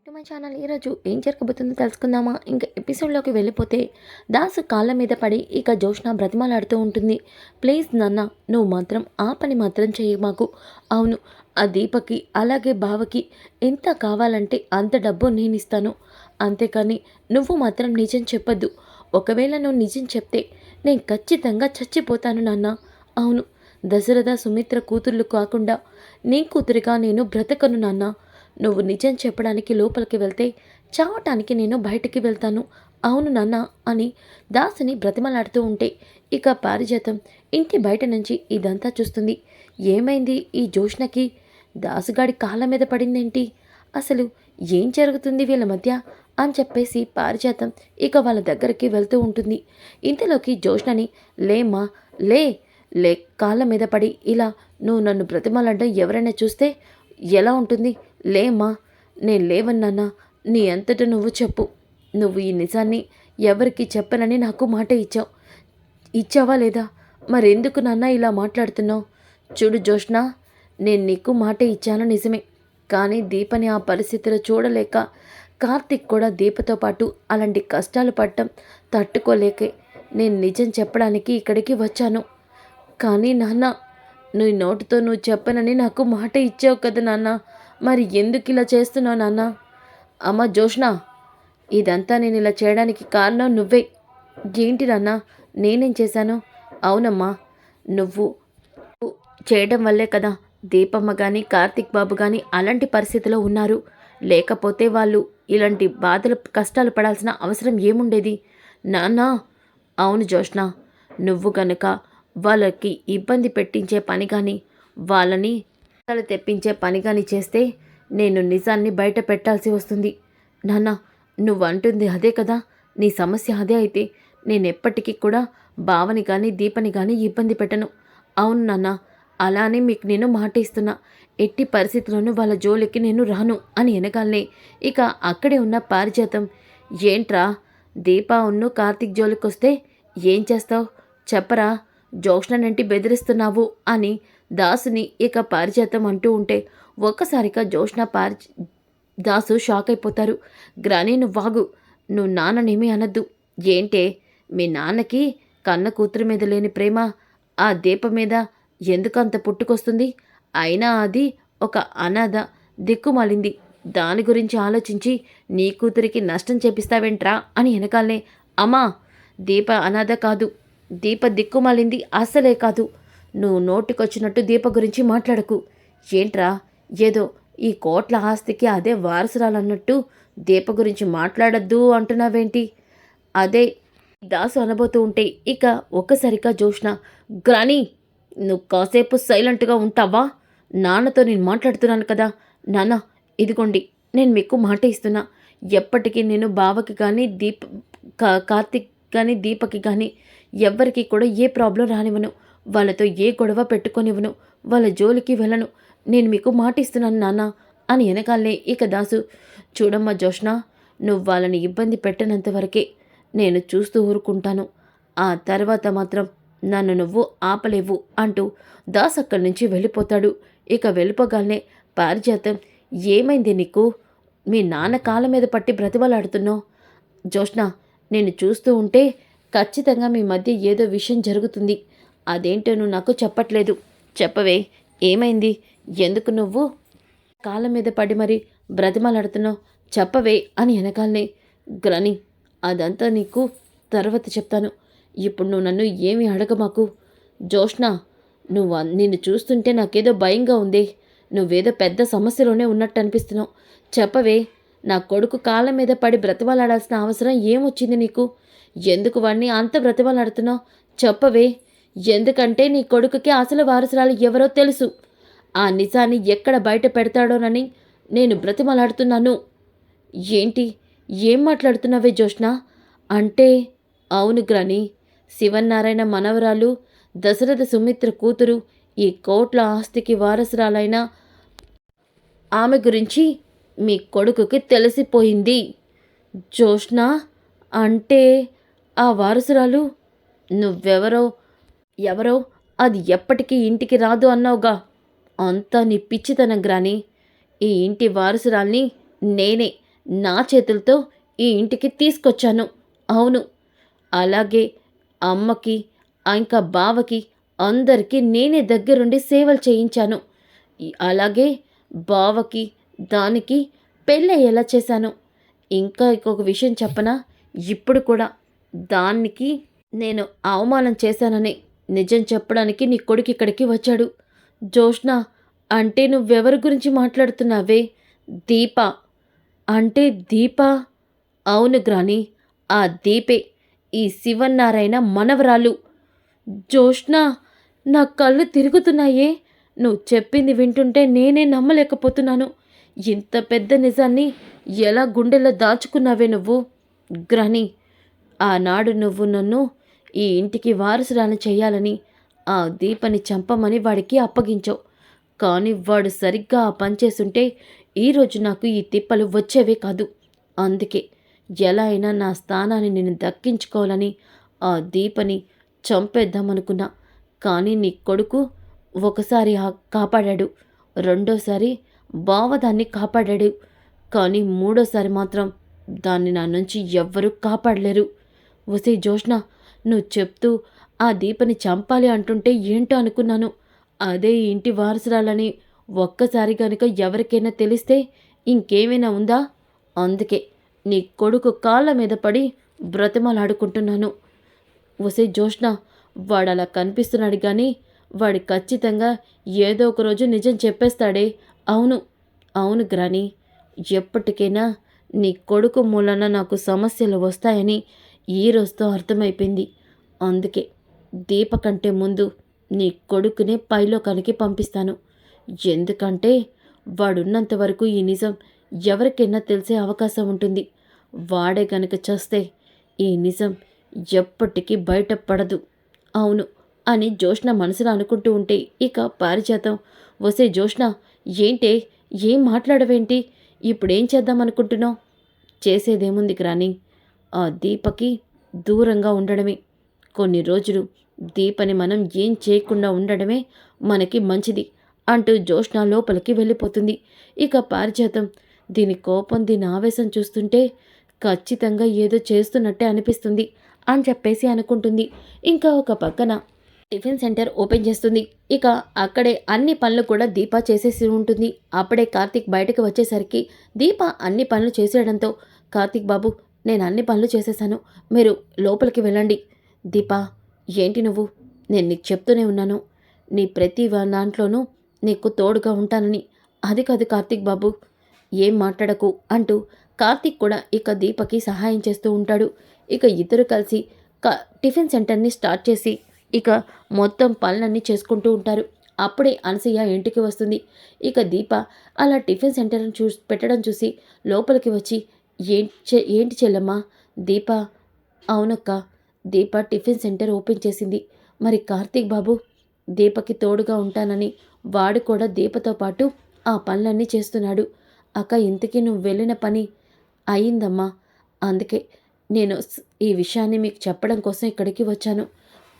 Back to my channel ఈరోజు ఏం జరగబోతుందో తెలుసుకుందామా? ఇంకా ఎపిసోడ్లోకి వెళ్ళిపోతే దాసు కాళ్ళ మీద పడి ఇక జోష్న బ్రతిమలాడుతూ ఉంటుంది. ప్లీజ్ నాన్న నువ్వు మాత్రం ఆ పని మాత్రం చెయ్యి మాకు. అవును ఆ దీపకి అలాగే బావకి ఎంత కావాలంటే అంత డబ్బు నేను ఇస్తాను. అంతేకాని నువ్వు మాత్రం నిజం చెప్పొద్దు. ఒకవేళ నువ్వు నిజం చెప్తే నేను ఖచ్చితంగా చచ్చిపోతాను నాన్న. అవును దశరథ సుమిత్ర కూతుర్లు కాకుండా నీ కూతురిగా నేను బ్రతకను నాన్న. నువ్వు నిజం చెప్పడానికి లోపలికి వెళ్తే చావటానికి నేను బయటికి వెళ్తాను. అవును నాన్న అని దాసుని బ్రతిమలాడుతూ ఉంటే ఇక పారిజాతం ఇంటి బయట నుంచి ఇదంతా చూస్తుంది. ఏమైంది ఈ జోష్నకి దాసుగాడి కాళ్ళ మీద పడిందేంటి? అసలు ఏం జరుగుతుంది వీళ్ళ మధ్య? అని చెప్పేసి పారిజాతం ఇక వాళ్ళ దగ్గరికి వెళ్తూ ఉంటుంది. ఇంతలోకి జోష్నని లేమ్మా లే లే కాళ్ళ మీద పడి ఇలా నువ్వు నన్ను బ్రతిమలాడడం ఎవరైనా చూస్తే ఎలా ఉంటుంది? లేమ్మా నేను లేవన్నానా? నీ అంతట నువ్వు చెప్పు. నువ్వు ఈ నిజాన్ని ఎవరికి చెప్పనని నాకు మాట ఇచ్చావు. ఇచ్చావా లేదా? మరెందుకు నాన్న ఇలా మాట్లాడుతున్నావు? చూడు జోష్ణ నేను నీకు మాట ఇచ్చాను నిజమే. కానీ దీపని ఆ పరిస్థితిలో చూడలేక కార్తిక్ కూడా దీపతో పాటు అలాంటి కష్టాలు పడటం తట్టుకోలేకే. నేను నిజం చెప్పడానికి ఇక్కడికి వచ్చాను. కానీ నాన్న నువ్వు నోటితో నువ్వు చెప్పనని నాకు మాట ఇచ్చావు కదా నాన్న. మరి ఎందుకు ఇలా చేస్తున్నావు నాన్న? అమ్మ జోష్ణ ఇదంతా నేను ఇలా చేయడానికి కారణం నువ్వే. ఏంటి నాన్న? నేనేం చేశాను? అవునమ్మా నువ్వు చేయడం వల్లే కదా దీపమ్మ కానీ కార్తిక్ బాబు కానీ అలాంటి పరిస్థితిలో ఉన్నారు. లేకపోతే వాళ్ళు ఇలాంటి బాధలు కష్టాలు పడాల్సిన అవసరం ఏముండేది? నాన్న అవును జోష్ణ నువ్వు గనుక వాళ్ళకి ఇబ్బంది పెట్టించే పని కానీ వాళ్ళని కష్టాలు తెప్పించే పని కానీ చేస్తే నేను నిజాన్ని బయట పెట్టాల్సి వస్తుంది. నాన్న నువ్వు అంటుంది అదే కదా. నీ సమస్య అదే అయితే నేను ఎప్పటికీ కూడా భావని కానీ దీపని కానీ ఇబ్బంది పెట్టను. అవును నాన్న అలానే మీకు నేను మాట ఇస్తున్నా. ఎట్టి పరిస్థితుల్లోనూ వాళ్ళ జోలికి నేను రాను అని వెనకాలనే ఇక అక్కడే ఉన్న పారిజాతం. ఏంట్రా దీపా ఉన్ను కార్తీక్ జోలికి వస్తే ఏం చేస్తావు? చెప్పరా జోష్నంటి బెదిరిస్తున్నావు అని దాసుని ఇక పారిజాతం అంటూ ఉంటే ఒక్కసారిగా జోష్న పారి దాసు షాక్ అయిపోతారు. గ్రాని నువ్వు వాగు నువ్వు నాన్ననేమీ అనద్దు. ఏంటే? మీ నాన్నకి కన్న కూతురు మీద లేని ప్రేమ ఆ దీప మీద ఎందుకంత పుట్టుకొస్తుంది? అయినా అది ఒక అనాథ దిక్కుమాలింది. దాని గురించి ఆలోచించి నీ కూతురికి నష్టం చేపిస్తావేంట్రా? అని వెనకాలనే అమ్మా దీప అనాథ కాదు. దీప దిక్కుమాలింది అస్సలే కాదు. నువ్వు నోటికొచ్చినట్టు దీప గురించి మాట్లాడకు. ఏంట్రా? ఏదో ఈ కోట్ల ఆస్తికి అదే వారసురాలన్నట్టు దీప గురించి మాట్లాడద్దు అంటున్నావేంటి? అదే దాసు అనబోతూ ఉంటే ఇక ఒక్కసారిగా జోష్న గ్రాని నువ్వు కాసేపు సైలెంట్గా ఉంటావా? నాన్నతో నేను మాట్లాడుతున్నాను కదా. నాన్న ఇదిగోండి నేను మీకు మాట ఇస్తున్నా. ఎప్పటికీ నేను బావకి కానీ దీప్ కార్తిక్ కానీ దీపకి కానీ ఎవ్వరికీ కూడా ఏ ప్రాబ్లం రానివ్వను. వాళ్ళతో ఏ గొడవ పెట్టుకొనివ్వను వాళ్ళ జోలికి వెళ్ళను. నేను మీకు మాటిస్తున్నాను నాన్న అని వెనకాలనే ఇక దాసు చూడమ్మా జోష్ణ నువ్వు వాళ్ళని ఇబ్బంది పెట్టనంత వరకే నేను చూస్తూ ఊరుకుంటాను. ఆ తర్వాత మాత్రం నన్ను నువ్వు ఆపలేవు అంటూ దాస్ అక్కడి నుంచి వెళ్ళిపోతాడు. ఇక వెళ్ళిపోగానే పారిజాతం ఏమైంది నీకు? మీ నాన్న కాళ్ళ మీద పట్టి బ్రతిమలాడుతున్నావు. జోష్ణ నేను చూస్తూ ఉంటే ఖచ్చితంగా మీ మధ్య ఏదో విషయం జరుగుతుంది. అదేంటో నువ్వు నాకు చెప్పట్లేదు. చెప్పవే. ఏమైంది? ఎందుకు నువ్వు? కాళ్ళ మీద పడి మరి బ్రతిమలాడుతున్నావు. చెప్పవే అని వెనకాలనే. గ్రని అదంతా నీకు తర్వాత చెప్తాను. ఇప్పుడు నువ్వు నన్ను ఏమి అడగమాకు జోష్ణ నువ్వు నిన్ను చూస్తుంటే నాకేదో భయంగా ఉంది. నువ్వేదో పెద్ద సమస్యలోనే ఉన్నట్టు అనిపిస్తున్నావు. చెప్పవే. నా కొడుకు కాళ్ళ మీద పడి బ్రతిమలాడాల్సిన అవసరం ఏమొచ్చింది నీకు? ఎందుకు వాడిని అంత బ్రతిమలాడుతున్నావు? చెప్పవే. ఎందుకంటే నీ కొడుకుకి అసలు వారసురాలు ఎవరో తెలుసు. ఆ నిజాన్ని ఎక్కడ బయట పెడతాడోనని నేను బ్రతిమలాడుతున్నాను. ఏంటి? ఏం మాట్లాడుతున్నావే జోష్ణ అంటే అవును గ్రాని శివనారాయణ మనవరాలు దశరథ సుమిత్ర కూతురు ఈ కోట్ల ఆస్తికి వారసురాలైన ఆమె గురించి మీ కొడుకుకి తెలిసిపోయింది. జోష్ణ అంటే ఆ వారసురాలు నువ్వెవరో ఎవరో? అది ఎప్పటికీ ఇంటికి రాదు అన్నావుగా. అంతా నీ పిచ్చితనం గ్రాని. ఈ ఇంటి వారసురాల్ని నేనే నా చేతులతో ఈ ఇంటికి తీసుకొచ్చాను. అవును. అలాగే అమ్మకి ఇంకా బావకి అందరికీ నేనే దగ్గరుండి సేవలు చేయించాను. అలాగే బావకి దానికి పెళ్ళయ్యేలా చేశాను. ఇంకా ఇంకొక విషయం చెప్పనా? ఇప్పుడు కూడా దానికి నేను అవమానం చేశానని. నిజం చెప్పడానికి నీ కొడుకు ఇక్కడికి వచ్చాడు. జోష్ణ అంటే నువ్వెవరి గురించి మాట్లాడుతున్నావే? దీప. అంటే దీప? అవును గ్రాని ఆ దీపే. ఈ శివన్నారాయణ మనవరాలు. జోష్ణ నా కళ్ళు తిరుగుతున్నాయే. నువ్వు చెప్పింది వింటుంటే నేనే నమ్మలేకపోతున్నాను. ఇంత పెద్ద నిజాన్ని ఎలా గుండెలో దాచుకున్నావే నువ్వు? గ్రని ఆనాడు నువ్వు నన్ను ఈ ఇంటికి వారసురాలు చేయాలని ఆ దీపని చంపమని వాడికి అప్పగించావు కానీ వాడు సరిగ్గా ఆ పనిచేస్తుంటే ఈరోజు నాకు ఈ తిప్పలు వచ్చేవే కాదు. అందుకే ఎలా అయినా నా స్థానాన్ని నేను దక్కించుకోవాలని ఆ దీపని చంపేద్దామనుకున్నా. కానీ నీ కొడుకు ఒకసారి కాపాడాడు. రెండోసారి బావ దాన్ని కాపాడాడు. కానీ మూడోసారి మాత్రం దాన్ని నా నుంచి ఎవ్వరూ కాపాడలేరు. వసే జోష్న నువ్వు చెప్తూ ఆ దీపని చంపాలి అంటుంటే ఏంటో అనుకున్నాను. అదే ఇంటి వారసురాలని ఒక్కసారి కనుక ఎవరికైనా తెలిస్తే ఇంకేమైనా ఉందా? అందుకే నీ కొడుకు కాళ్ళ మీద పడి బ్రతిమలాడుకుంటున్నాను. ఒసే జోష్ణ వాడు అలా కనిపిస్తున్నాడు కానీ వాడు ఖచ్చితంగా ఏదో ఒక రోజు నిజం చెప్పేస్తాడే. అవును అవును గ్రాని ఎప్పటికైనా నీ కొడుకు మూలన నాకు సమస్యలు వస్తాయని ఈ రోజుతో అర్థమైపోయింది. అందుకే దీప కంటే ముందు నీ కొడుకునే పైలోకానికి పంపిస్తాను. ఎందుకంటే వాడున్నంత వరకు ఈ నిజం ఎవరికైనా తెలిసే అవకాశం ఉంటుంది. వాడే గనక చేస్తే ఈ నిజం ఎప్పటికీ బయటపడదు. అవును అని జోష్ణ మనసులో అనుకుంటూ ఉంటే ఇక పారిజాతం. వసే జోష్ణ ఏంటే? ఏం మాట్లాడవేంటి? ఇప్పుడేం చేద్దాం అనుకుంటున్నావు చేసేదేముంది గ్రాని ఆ దీపకి దూరంగా ఉండడమే. కొన్ని రోజులు దీపని మనం ఏం చేయకుండా ఉండడమే మనకి మంచిది అంటూ జోష్ణ లోపలికి వెళ్ళిపోతుంది. ఇక పారిజాతం దీని కోపం దీని ఆవేశం చూస్తుంటే ఖచ్చితంగా ఏదో చేస్తున్నట్టే అనిపిస్తుంది అని చెప్పేసి అనుకుంటుంది. ఇంకా ఒక పక్కన టిఫిన్ సెంటర్ ఓపెన్ చేస్తుంది. ఇక అక్కడే అన్ని పనులు కూడా దీప చేసేసి ఉంటుంది. అప్పుడే కార్తీక్ బయటకు వచ్చేసరికి దీప అన్ని పనులు చేసేయడంతో కార్తీక్ బాబు నేను అన్ని పనులు చేసేసాను. మీరు లోపలికి వెళ్ళండి. దీప ఏంటి నువ్వు? నేను నీకు చెప్తూనే ఉన్నాను. నీ ప్రతి దాంట్లోనూ నీకు తోడుగా ఉంటానని. అది కాదు కార్తీక్ బాబు. ఏం మాట్లాడకు అంటూ కార్తీక్ కూడా ఇక దీపకి సహాయం చేస్తూ ఉంటాడు. ఇక ఇద్దరు కలిసి క టిఫిన్ సెంటర్ని స్టార్ట్ చేసి ఇక మొత్తం పనులన్నీ చేసుకుంటూ ఉంటారు. అప్పుడే అనసయ్య ఇంటికి వస్తుంది. ఇక దీప అలా టిఫిన్ సెంటర్ని చూ పెట్టడం చూసి లోపలికి వచ్చి ఏంటి చె- ఏంటి చెల్లమ్మా? దీప అవునక్క. దీప టిఫిన్ సెంటర్ ఓపెన్ చేసింది. మరి కార్తీక్ బాబు? దీపకి తోడుగా ఉంటానని వాడు కూడా దీపతో పాటు ఆ పనులన్నీ చేస్తున్నాడు. అక్క ఇంతకీ నువ్వు వెళ్ళిన పని అయిందమ్మా. అందుకే నేను ఈ విషయాన్ని మీకు చెప్పడం కోసం ఇక్కడికి వచ్చాను.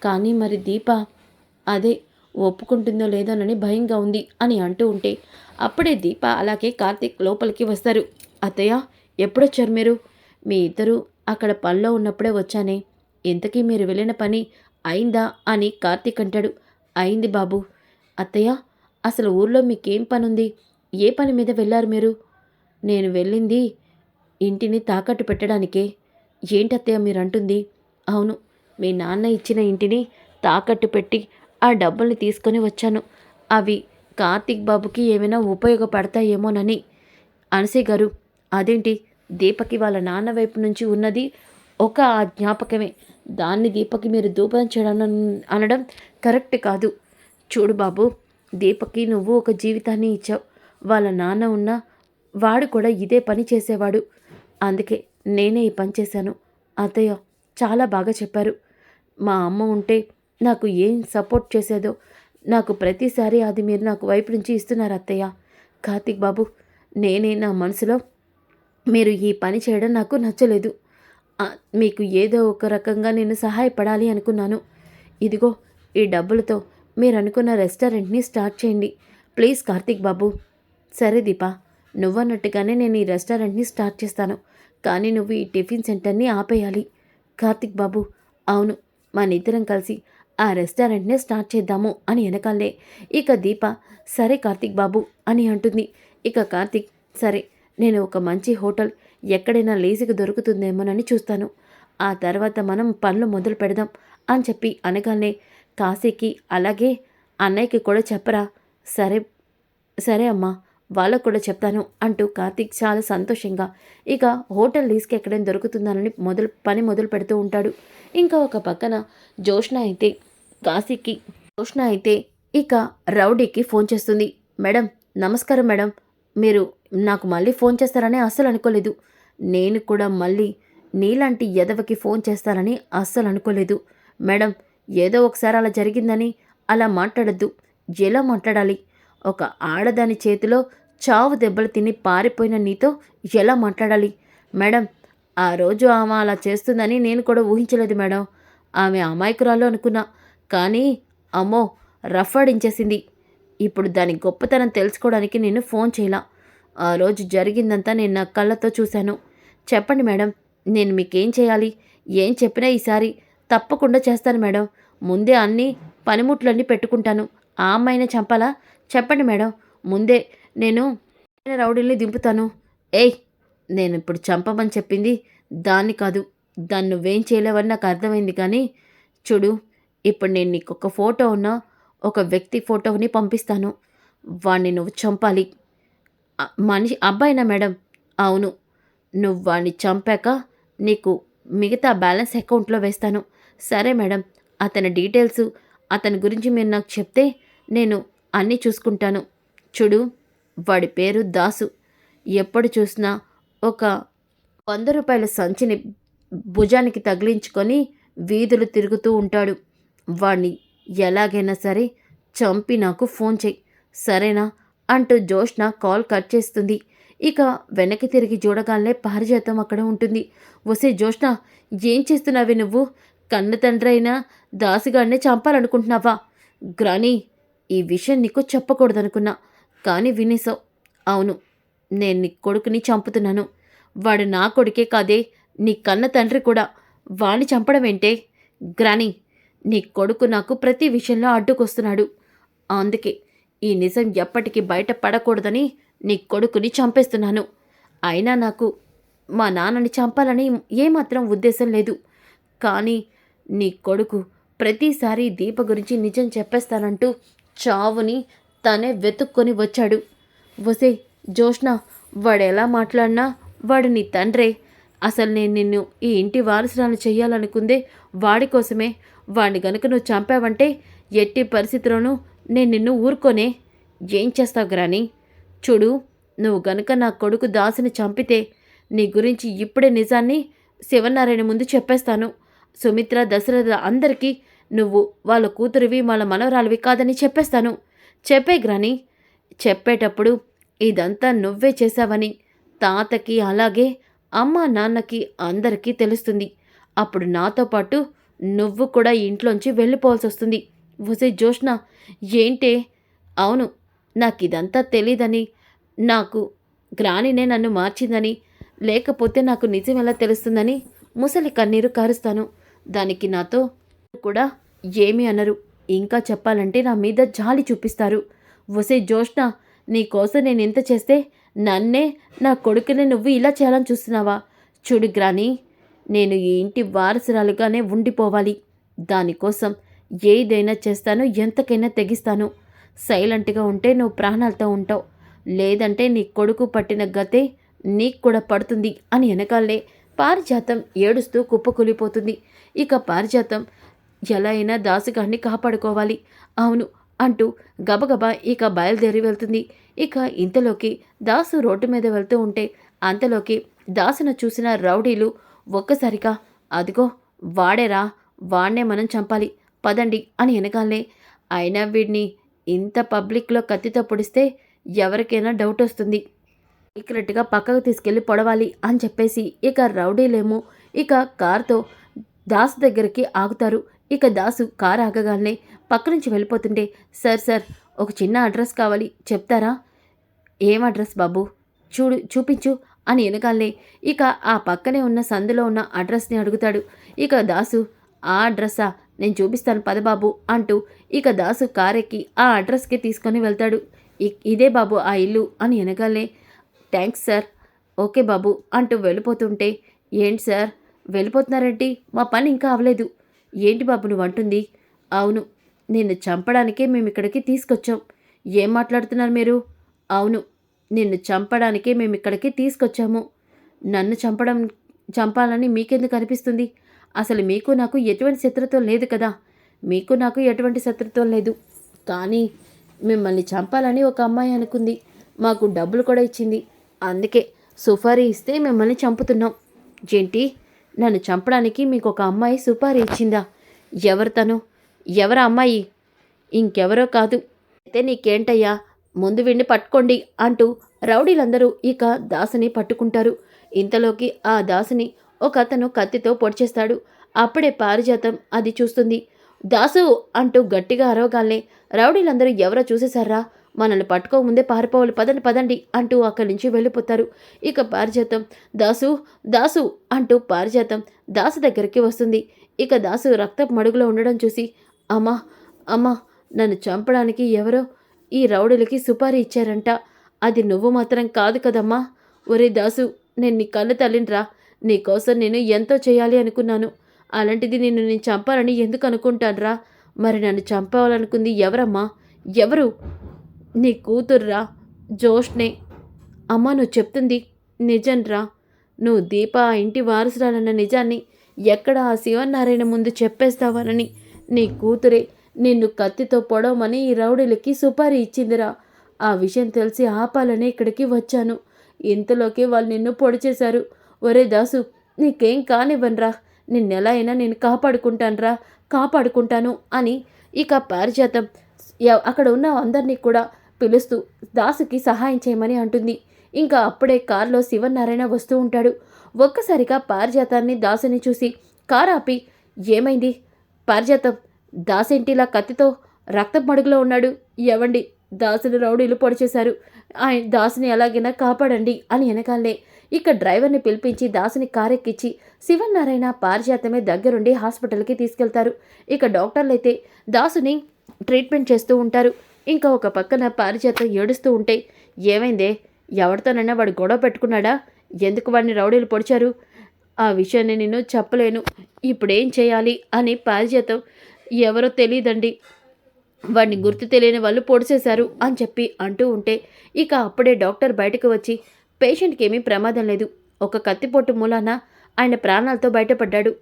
కానీ మరి దీప అదే ఒప్పుకుంటుందో లేదోనని భయంగా ఉంది అని అంటూ ఉంటే అప్పుడే దీప అలాగే కార్తీక్ లోపలికి వస్తారు. అత్తయ్య ఎప్పుడొచ్చారు మీరు? మీ ఇద్దరు అక్కడ పనిలో ఉన్నప్పుడే వచ్చానే. ఇంతకీ మీరు వెళ్ళిన పని అయిందా అని కార్తీక్ అంటాడు. అయింది బాబు. అత్తయ్య అసలు ఊర్లో మీకేం పని ఉంది ఏ పని మీద వెళ్ళారు మీరు? నేను వెళ్ళింది ఇంటిని తాకట్టు పెట్టడానికే. ఏంటి అత్తయ్య మీరు అంటుంది అవును మీ నాన్న ఇచ్చిన ఇంటిని తాకట్టు పెట్టి ఆ డబ్బుల్ని తీసుకొని వచ్చాను. అవి కార్తీక్ బాబుకి ఏమైనా ఉపయోగపడతాయేమోనని. అనసే గారు అదేంటి? దీపకి వాళ్ళ నాన్న వైపు నుంచి ఉన్నది ఒక ఆ జ్ఞాపకమే. దాన్ని దీపకి మీరు దూపం చేయడం అనడం కరెక్ట్ కాదు. చూడు బాబు దీపకి నువ్వు ఒక జీవితాన్ని ఇచ్చావు. వాళ్ళ నాన్న ఉన్న వాడు కూడా ఇదే పని చేసేవాడు. అందుకే నేనే ఈ పని చేశాను. అత్తయ్య చాలా బాగా చెప్పారు. మా అమ్మ ఉంటే నాకు ఏం సపోర్ట్ చేసేదో నాకు ప్రతిసారి అది మీరు నాకు వైపు నుంచి ఇస్తున్నారు అత్తయ్య. కార్తీక్ బాబు నేనే నా మనసులో మీరు ఈ పని చేయడం నాకు నచ్చలేదు. మీకు ఏదో ఒక రకంగా నేను సహాయపడాలి అనుకున్నాను. ఇదిగో ఈ డబ్బులతో మీరు అనుకున్న రెస్టారెంట్ని స్టార్ట్ చేయండి. ప్లీజ్ కార్తీక్ బాబు. సరే దీపా నువ్వన్నట్టుగానే నేను ఈ రెస్టారెంట్ని స్టార్ట్ చేస్తాను. కానీ నువ్వు ఈ టిఫిన్ సెంటర్ని ఆపేయాలి. కార్తిక్ బాబు అవును మన ఇద్దరం కలిసి ఆ రెస్టారెంట్నే స్టార్ట్ చేద్దాము అని వెనకాలే. ఇక దీప సరే కార్తిక్ బాబు అని అంటుంది. ఇక కార్తిక్ సరే నేను ఒక మంచి హోటల్ ఎక్కడైనా లేజీకి దొరుకుతుందేమోనని చూస్తాను. ఆ తర్వాత మనం పనులు మొదలు పెడదాం అని చెప్పి అనగానే కాశీకి అలాగే అన్నయ్యకి కూడా చెప్పరా. సరే సరే అమ్మా వాళ్ళకు కూడా చెప్తాను అంటూ కార్తీక్ చాలా సంతోషంగా ఇక హోటల్ లీజ్కి ఎక్కడైనా దొరుకుతుందని మొదలు పని మొదలు పెడుతూ ఉంటాడు. ఇంకా ఒక పక్కన జోష్ణ అయితే కాశీకి జోష్ణ అయితే ఇక రౌడీకి ఫోన్ చేస్తుంది. మేడం నమస్కారం మేడం. మీరు నాకు మళ్ళీ ఫోన్ చేస్తారని అస్సలు అనుకోలేదు. నేను కూడా మళ్ళీ నీలాంటి ఎదవకి ఫోన్ చేస్తానని అస్సలు అనుకోలేదు. మేడం ఏదో ఒకసారి అలా జరిగిందని అలా మాట్లాడద్దు. ఎలా మాట్లాడాలి? ఒక ఆడదాని చేతిలో చావు దెబ్బలు తిని పారిపోయిన నీతో ఎలా మాట్లాడాలి? మేడం ఆ రోజు ఆమె అలా చేస్తుందని నేను కూడా ఊహించలేదు మేడం. ఆమె అమాయకురాలు అనుకున్నా కానీ అమ్మో రఫాడించేసింది ఇప్పుడు దాని గొప్పతనం తెలుసుకోవడానికి నేను ఫోన్ చేయలా? ఆ రోజు జరిగిందంతా నేను నా కళ్ళతో చూశాను. చెప్పండి మేడం నేను మీకేం చేయాలి? ఏం చెప్పినా ఈసారి తప్పకుండా చేస్తాను మేడం. ముందే అన్ని పనిముట్లన్నీ పెట్టుకుంటాను. ఆ అమ్మాయిని చంపాలా? చెప్పండి మేడం. ముందే నేను రౌడీల్ని దింపుతాను. ఏయ్ నేను ఇప్పుడు చంపమని చెప్పింది దాన్ని కాదు. దాన్ని నువ్వేం చేయలేవని నాకు అర్థమైంది కానీ చూడు ఇప్పుడు నేను నీకు ఒక ఫోటో ఉన్న ఒక వ్యక్తి ఫోటోని పంపిస్తాను. వాణ్ణి నువ్వు చంపాలి. మనిషి అబ్బాయినా మేడం? అవును. నువ్వు వాణ్ణి చంపాక నీకు మిగతా బ్యాలెన్స్ అకౌంట్లో వేస్తాను. సరే మేడం అతని డీటెయిల్స్ అతని గురించి మీరు నాకు చెప్తే నేను అన్నీ చూసుకుంటాను. చూడు వాడి పేరు దాసు. ఎప్పుడు చూసినా ఒక వంద రూపాయల సంచిని భుజానికి తగిలించుకొని వీధులు తిరుగుతూ ఉంటాడు. వాణ్ణి ఎలాగైనా సరే చంపి నాకు ఫోన్ చెయ్యి సరేనా? అంటూ జోష్న కాల్ కట్ చేస్తుంది. ఇక వెనక్కి తిరిగి చూడగానే పారిజాతం అక్కడ ఉంటుంది. వసే జోష్న ఏం చేస్తున్నావే నువ్వు? కన్న తండ్రి అయినా దాసిగాడినే చంపాలనుకుంటున్నావా? గ్రాని ఈ విషయం నీకు చెప్పకూడదనుకున్నా కానీ వినేసావు అవును నేను నీ కొడుకుని చంపుతున్నాను. వాడు నా కొడుకే కాదే నీ కన్న తండ్రి కూడా. వాణ్ణి చంపడం ఏంటే గ్రాని నీ కొడుకు నాకు ప్రతి విషయంలో అడ్డుకొస్తున్నాడు. అందుకే ఈ నిజం ఎప్పటికీ బయట పడకూడదని నీ కొడుకుని చంపేస్తున్నాను. అయినా నాకు మా నాన్నని చంపాలని ఏమాత్రం ఉద్దేశం లేదు. కానీ నీ కొడుకు ప్రతిసారి దీప గురించి నిజం చెప్పేస్తానంటూ చావుని తనే వెతుక్కొని వచ్చాడు. వసే జోష్న వాడు ఎలా మాట్లాడినా వాడు నీ తండ్రే. అసలు నేను నిన్ను ఈ ఇంటి వారసురాలు చేయాలనుకుందే వాడి కోసమే వాణ్ణి గనుక నువ్వు చంపావంటే ఎట్టి పరిస్థితిలోనూ నేను నిన్ను ఊరుకోనే. ఏం చేస్తావు గ్రాని చూడు నువ్వు గనుక నా కొడుకు దాసుని చంపితే నీ గురించి ఇప్పుడే నిజాన్ని శివనారాయణ ముందు చెప్పేస్తాను. సుమిత్ర దశరథ అందరికీ నువ్వు వాళ్ళ కూతురివి వాళ్ళ మనవరాలివి కాదని చెప్పేస్తాను. చెప్పే గ్రాని చెప్పేటప్పుడు ఇదంతా నువ్వే చేశావని తాతకి అలాగే అమ్మ నాన్నకి అందరికీ తెలుస్తుంది. అప్పుడు నాతో పాటు నువ్వు కూడా ఇంట్లోంచి వెళ్ళిపోవాల్సి వస్తుంది వసే జోష్న ఏంటే? అవును నాకు ఇదంతా తెలీదని. నాకు గ్రానినే నన్ను మార్చిందని లేకపోతే నాకు నిజం ఎలా తెలుస్తుందని ముసలి కన్నీరు కారుస్తాను. దానికి నాతో కూడా ఏమీ అనరు. ఇంకా చెప్పాలంటే నా మీద జాలి చూపిస్తారు. వసే జోష్న నీకోసం నేను ఇంత చేస్తే నన్నే నా కొడుకునే నువ్వు ఇలా చేయాలని చూస్తున్నావా? చూడు గ్రాని నేను ఈ ఇంటి వారసురాలుగానే ఉండిపోవాలి. దానికోసం ఏదైనా చేస్తాను ఎంతకైనా తెగిస్తాను. సైలెంట్గా ఉంటే నువ్వు ప్రాణాలతో ఉంటావు. లేదంటే నీ కొడుకు పట్టిన గతే నీకు కూడా పడుతుంది అని వెనకాలే పారిజాతం ఏడుస్తూ కుప్పకూలిపోతుంది. ఇక పారిజాతం ఎలా అయినా దాసుగాన్ని కాపాడుకోవాలి. అవును అంటూ గబగబా ఇక బయలుదేరి వెళ్తుంది. ఇక ఇంతలోకి దాసు రోడ్డు మీద వెళ్తూ ఉంటే అంతలోకి దాసును చూసిన రౌడీలు ఒక్కసారిగా అదిగో వాడేరా వాణ్ణే మనం చంపాలి పదండి అని వెనకాలనే. అయినా వీడిని ఇంత పబ్లిక్లో కత్తితో పొడిస్తే ఎవరికైనా డౌట్ వస్తుంది. సీక్రెట్గా పక్కకు తీసుకెళ్ళి పొడవాలి అని చెప్పేసి ఇక రౌడీలేమో ఇక కార్తో దాసు దగ్గరికి ఆగుతారు. ఇక దాసు కారు ఆగగానే పక్క నుంచి వెళ్ళిపోతుంటే సార్ సార్ ఒక చిన్న అడ్రస్ కావాలి చెప్తారా? ఏం అడ్రస్ బాబు? చూడు చూపించు అని ఎనగాలే. ఇక ఆ పక్కనే ఉన్న సందులో ఉన్న అడ్రస్ని అడుగుతాడు. ఇక దాసు ఆ అడ్రస్సా? నేను చూపిస్తాను పదబాబు అంటూ ఇక దాసు కారెక్కి ఆ అడ్రస్కి తీసుకొని వెళ్తాడు. ఇదే బాబు ఆ ఇల్లు అని ఎనగాలే. Thanks sir. ఓకే బాబు అంటూ వెళ్ళిపోతుంటే ఏంటి సార్? వెళ్ళిపోతున్నారంటే? మా పని ఇంకా అవ్వలేదు ఏంటి బాబు నువ్వు అంటుంది. అవును నిన్ను చంపడానికే మేము ఇక్కడికి తీసుకొచ్చాం. ఏం మాట్లాడుతున్నారు మీరు? అవును నిన్ను చంపడానికే మేము ఇక్కడికి తీసుకొచ్చాము. నన్ను చంపడం చంపాలని మీకెందుకు అనిపిస్తుంది? అసలు మీకు నాకు ఎటువంటి శత్రుత్వం లేదు కదా. మీకు నాకు ఎటువంటి శత్రుత్వం లేదు. కానీ మిమ్మల్ని చంపాలని ఒక అమ్మాయి అనుకుంది. మాకు డబ్బులు కూడా ఇచ్చింది. అందుకే సుపారీ ఇస్తే మిమ్మల్ని చంపుతున్నాం. జేంటి నన్ను చంపడానికి మీకు ఒక అమ్మాయి సుపారీ ఇచ్చిందా? ఎవరు తను? ఎవరు అమ్మాయి? ఇంకెవరో కాదు. అయితే నీకేంటయ్యా? ముందు విండి పట్టుకోండి అంటూ రౌడీలందరూ ఇక దాసుని పట్టుకుంటారు. ఇంతలోకి ఆ దాసుని ఒక అతను కత్తితో పొడిచేస్తాడు. అప్పుడే పారిజాతం అది చూస్తుంది. దాసు అంటూ గట్టిగా అరవగానే రౌడీలందరూ ఎవరో చూసేశారా? మనల్ని పట్టుకో ముందే పారిపోవాలి పదండి పదండి అంటూ అక్కడి నుంచి వెళ్ళిపోతారు. ఇక పారిజాతం దాసు దాసు అంటూ పారిజాతం దాసు దగ్గరికి వస్తుంది. ఇక దాసు రక్తపు మడుగులో ఉండడం చూసి అమ్మా అమ్మా నన్ను చంపడానికి ఎవరో ఈ రౌడీలకి సుపారీ ఇచ్చారంట. అది నువ్వు మాత్రం కాదు కదమ్మా. ఒరే దాసు నేను నీ కన్ను తల్లినిరా. నీకోసం నేను ఎంతో చేయాలి అనుకున్నాను. అలాంటిది నిన్ను నేను చంపాలని ఎందుకు అనుకుంటానురా? మరి నన్ను చంపాలనుకుంది ఎవరమ్మా? ఎవరు? నీ కూతుర్రా జోష్నే. అమ్మ నువ్వు చెప్తుంది నిజంరా. నువ్వు దీప ఆ ఇంటి వారసురాలన్న నిజాన్ని ఎక్కడ ఆ శివనారాయణ ముందు చెప్పేస్తావనని. నీ కూతురే నిన్ను కత్తితో పొడవమని ఈ రౌడీలకి సుపారీ ఇచ్చిందిరా. ఆ విషయం తెలిసి ఆపాలని ఇక్కడికి వచ్చాను. ఇంతలోకి వాళ్ళు నిన్ను పొడి చేశారు ఒరే దాసు నీకేం కానివ్వనరా. నిన్నెలా అయినా నేను కాపాడుకుంటానురా కాపాడుకుంటాను అని ఇక పారిజాతం. అక్కడ ఉన్న అందరినీ కూడా పిలుస్తూ దాసుకి సహాయం చేయమని అంటుంది. ఇంకా అప్పుడే కారులో శివనారాయణ వస్తూ ఉంటాడు. ఒక్కసారిగా పారిజాతాన్ని దాసుని చూసి కారు ఆపి ఏమైంది? పారిజాతం దాసేంటిలా కత్తితో రక్తపు మడుగులో ఉన్నాడు. ఎవండి దాసుని రౌడీలు పొడిచేశారు ఆయన దాసుని ఎలాగైనా కాపాడండి అని వెనకాలే ఇక డ్రైవర్ని పిలిపించి దాసుని కారెక్కిచ్చి శివన్నారాయణ పారిజాతమే దగ్గరుండి హాస్పిటల్కి తీసుకెళ్తారు. ఇక డాక్టర్లు అయితే దాసుని ట్రీట్మెంట్ చేస్తూ ఉంటారు. ఇంకా ఒక పక్కన పారిజాతం ఏడుస్తూ ఉంటే ఏమైందే? ఎవరితోనైనా వాడు గొడవ పెట్టుకున్నాడా? ఎందుకు వాడిని రౌడీలు పొడిచారు? ఆ విషయాన్ని నేను చెప్పలేను. ఇప్పుడేం చేయాలి? అని పారిజాతం ఎవరో తెలియదండి వాడిని గుర్తు తెలియని వాళ్ళు పొడిచేశారు అని చెప్పి అంటూ ఉంటే ఇక అప్పుడే డాక్టర్ బయటకు వచ్చి పేషెంట్కి ఏమీ ప్రమాదం లేదు. ఒక కత్తిపోటు మూలాన ఆయన ప్రాణాలతో బయటపడ్డాడు.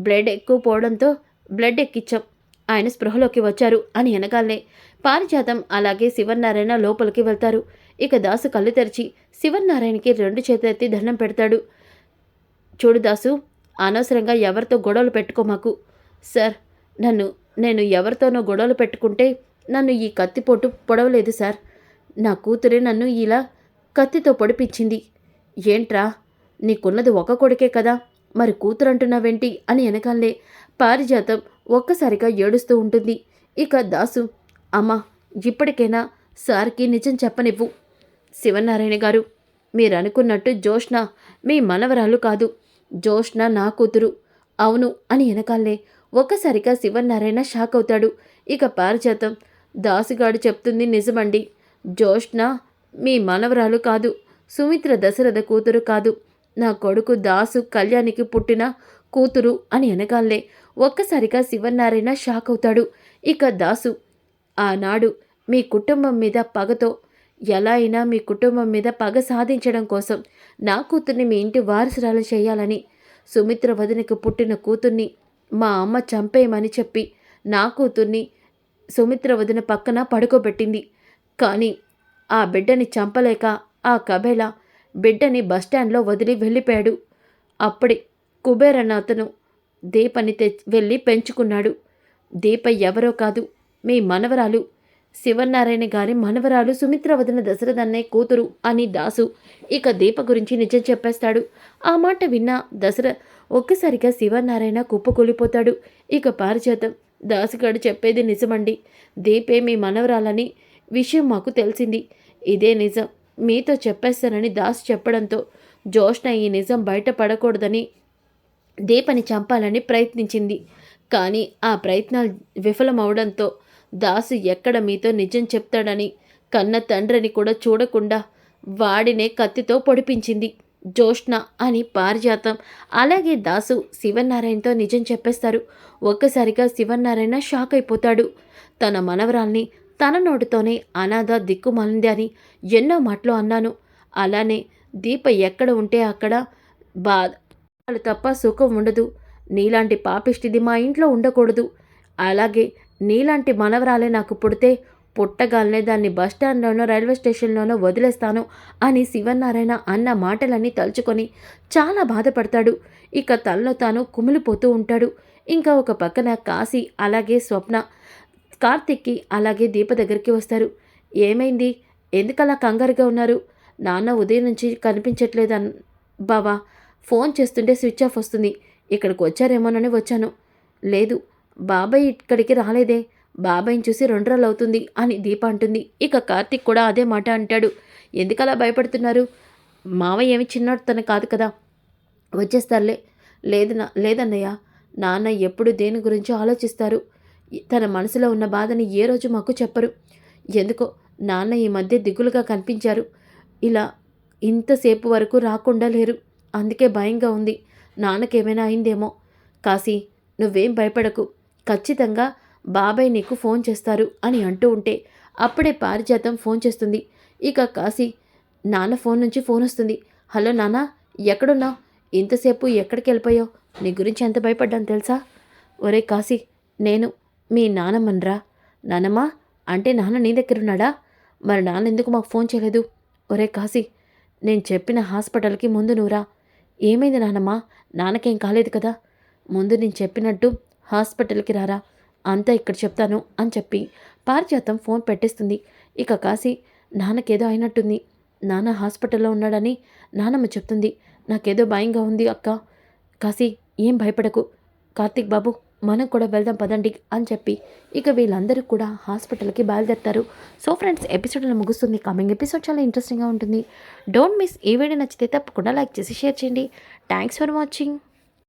బ్లడ్ ఎక్కువ పోవడంతో బ్లడ్ ఎక్కిచ్చాం. ఆయన స్పృహలోకి వచ్చారు అని వెనకాలనే పారిజాతం అలాగే శివనారాయణ లోపలికి వెళ్తారు. ఇక దాసు కళ్ళు తెరిచి శివనారాయణకి రెండు చేతులెత్తి దండం పెడతాడు. చూడు దాసు అనవసరంగా ఎవరితో గొడవలు పెట్టుకోమాకు సార్ నన్ను నేను ఎవరితోనో గొడవలు పెట్టుకుంటే నన్ను ఈ కత్తిపోటు పొడవలేదు సార్. నా కూతురే నన్ను ఇలా కత్తితో పొడిపించింది. ఏంట్రా నీకున్నది ఒక కొడుకే కదా మరి కూతురు అంటున్నావేంటి అని వెనకాలే పారిజాతం ఒక్కసారిగా ఏడుస్తూ ఉంటుంది. ఇక దాసు అమ్మా ఇప్పటికైనా సార్కి నిజం చెప్పనివ్వు. శివనారాయణ గారు మీరు అనుకున్నట్టు జోష్న మీ మనవరాలు కాదు. జోష్న నా కూతురు. అవును అని వెనకాలే ఒక్కసారిగా శివనారాయణ షాక్ అవుతాడు. ఇక పారిజాతం. దాసుగాడు చెప్తుంది నిజమండి. జోష్న మీ మనవరాలు కాదు. సుమిత్ర దశరథ కూతురు కాదు. నా కొడుకు దాసు కళ్యాణికి పుట్టిన కూతురు అని వెనకాలే ఒక్కసారిగా శివనారాయణ షాక్ అవుతాడు. ఇక దాసు ఆనాడు మీ కుటుంబం మీద పగతో ఎలా అయినా మీ కుటుంబం మీద పగ సాధించడం కోసం నా కూతుర్ని మీ ఇంటి వారసురాలు చేయాలని సుమిత్ర వదినకు పుట్టిన కూతుర్ని మా అమ్మ చంపేయమని చెప్పి నా కూతుర్ని సుమిత్ర వదిన పక్కన పడుకోబెట్టింది. కానీ ఆ బిడ్డని చంపలేక ఆ కబేల బిడ్డని బస్టాండ్లో వదిలి వెళ్ళిపోయాడు. అప్పుడే కుబేరన్న అతను దీపని తె వెళ్ళి పెంచుకున్నాడు. దీప ఎవరో కాదు మీ మనవరాలు శివనారాయణ గారి మనవరాలు సుమిత్ర వదిన దశరథన్నే కూతురు అని దాసు ఇక దీప గురించి నిజం చెప్పేస్తాడు. ఆ మాట విన్నా దశర ఒక్కసారిగా శివనారాయణ కుప్పకూలిపోతాడు. ఇక పారిజాతం. దాసుగాడు చెప్పేది నిజమండి. దీపే మీ మనవరాలని విషయం మాకు తెలిసింది. ఇదే నిజం. మీతో చెప్పేస్తానని దాస్ చెప్పడంతో జోష్న ఈ నిజం బయటపడకూడదని దీపని చంపాలని ప్రయత్నించింది. కానీ ఆ ప్రయత్నాలు విఫలమవడంతో దాసు ఎక్కడ మీతో నిజం చెప్తాడని కన్న తండ్రిని కూడా చూడకుండా వాడినే కత్తితో పొడిపించింది. జోష్ణ అని పారిజాతం. అలాగే దాసు శివనారాయణతో నిజం చెప్పేస్తారు. ఒక్కసారిగా శివనారాయణ షాక్ అయిపోతాడు. తన మనవరాల్ని తన నోటితోనే అనాథ దిక్కుమాలింది అని ఎన్నో మాటలు అన్నాను. అలానే దీప ఎక్కడ ఉంటే అక్కడ బాధ తప్ప సుఖం ఉండదు. నీలాంటి పాపిష్టిది మా ఇంట్లో ఉండకూడదు. అలాగే నీలాంటి మనవరాలే నాకు పుడితే పుట్టగాలనే దాన్ని బస్టాండ్లోనో రైల్వే స్టేషన్లోనో వదిలేస్తాను అని శివనారాయణ అన్న మాటలన్నీ తలుచుకొని చాలా బాధపడతాడు. ఇక తనలో తాను కుమిలిపోతూ ఉంటాడు. ఇంకా ఒక పక్కన కాశీ అలాగే స్వప్న కార్తిక్కి అలాగే దీప దగ్గరికి వస్తారు. ఏమైంది? ఎందుకలా కంగారుగా ఉన్నారు? నాన్న ఉదయం నుంచి కనిపించట్లేదు బావా. ఫోన్ చేస్తుంటే స్విచ్ ఆఫ్ వస్తుంది. ఇక్కడికి వచ్చారేమోనని వచ్చాను. లేదు బాబాయ్ ఇక్కడికి రాలేదే. బాబాయ్ని చూసి రెండు రోజులు అవుతుంది అని దీప అంటుంది. ఇక కార్తిక్ కూడా అదే మాట అంటాడు. ఎందుకలా భయపడుతున్నారు? మావయ్య ఏమి చిన్నోడు తను కాదు కదా. వచ్చేస్తారులే. లేదు లేదన్నయ్య. నాన్న ఎప్పుడు దేని గురించి ఆలోచిస్తారు. తన మనసులో ఉన్న బాధని ఏ రోజు మాకు చెప్పరు. ఎందుకో నాన్న ఈ మధ్య దిగులుగా కనిపించారు. ఇలా ఇంతసేపు వరకు రాకుండా లేరు. అందుకే భయంగా ఉంది. నాన్నకేమైనా అయిందేమో. కాశీ నువ్వేం భయపడకు. ఖచ్చితంగా బాబాయ్ నీకు ఫోన్ చేస్తారు అని అంటూ ఉంటే అప్పుడే పారిజాతం ఫోన్ చేస్తుంది. ఇక కాశీ నాన్న ఫోన్ నుంచి ఫోన్ వస్తుంది. హలో నాన్న ఎక్కడున్నావు? ఇంతసేపు ఎక్కడికి వెళ్ళిపోయావు? నీ గురించి ఎంత భయపడ్డాను తెలుసా? ఒరే కాశీ నేను మీ నానమ్మనరా. నానమ్మా అంటే నాన్న నీ దగ్గర ఉన్నాడా? మరి నాన్న ఎందుకు మాకు ఫోన్ చేయలేదు? ఒరే కాశీ నేను చెప్పిన హాస్పిటల్కి ముందు నువ్వురా. ఏమైంది నానమ్మా? నాన్నకేం కాలేదు కదా? ముందు నేను చెప్పినట్టు హాస్పిటల్కి రారా? అంతా ఇక్కడ చెప్తాను అని చెప్పి పారిజాతం ఫోన్ పెట్టేస్తుంది. ఇక కాశీ నాన్నకేదో అయినట్టుంది. నాన్న హాస్పిటల్లో ఉన్నాడని నానమ్మ చెప్తుంది. నాకేదో భయంగా ఉంది అక్క. కాశీ ఏం భయపడకు. కార్తీక్ బాబు మనం కూడా వెళ్దాం పదండి అని చెప్పి ఇక వీళ్ళందరూ కూడా హాస్పిటల్కి బయలుదేరుతారు. సో ఫ్రెండ్స్ ఎపిసోడ్లో ముగుస్తుంది. కమింగ్ ఎపిసోడ్ చాలా ఇంట్రెస్టింగ్గా ఉంటుంది. డోంట్ మిస్ ఈ వీడియో నచ్చితే తప్పకుండా లైక్ చేసి షేర్ చేయండి. Thanks for watching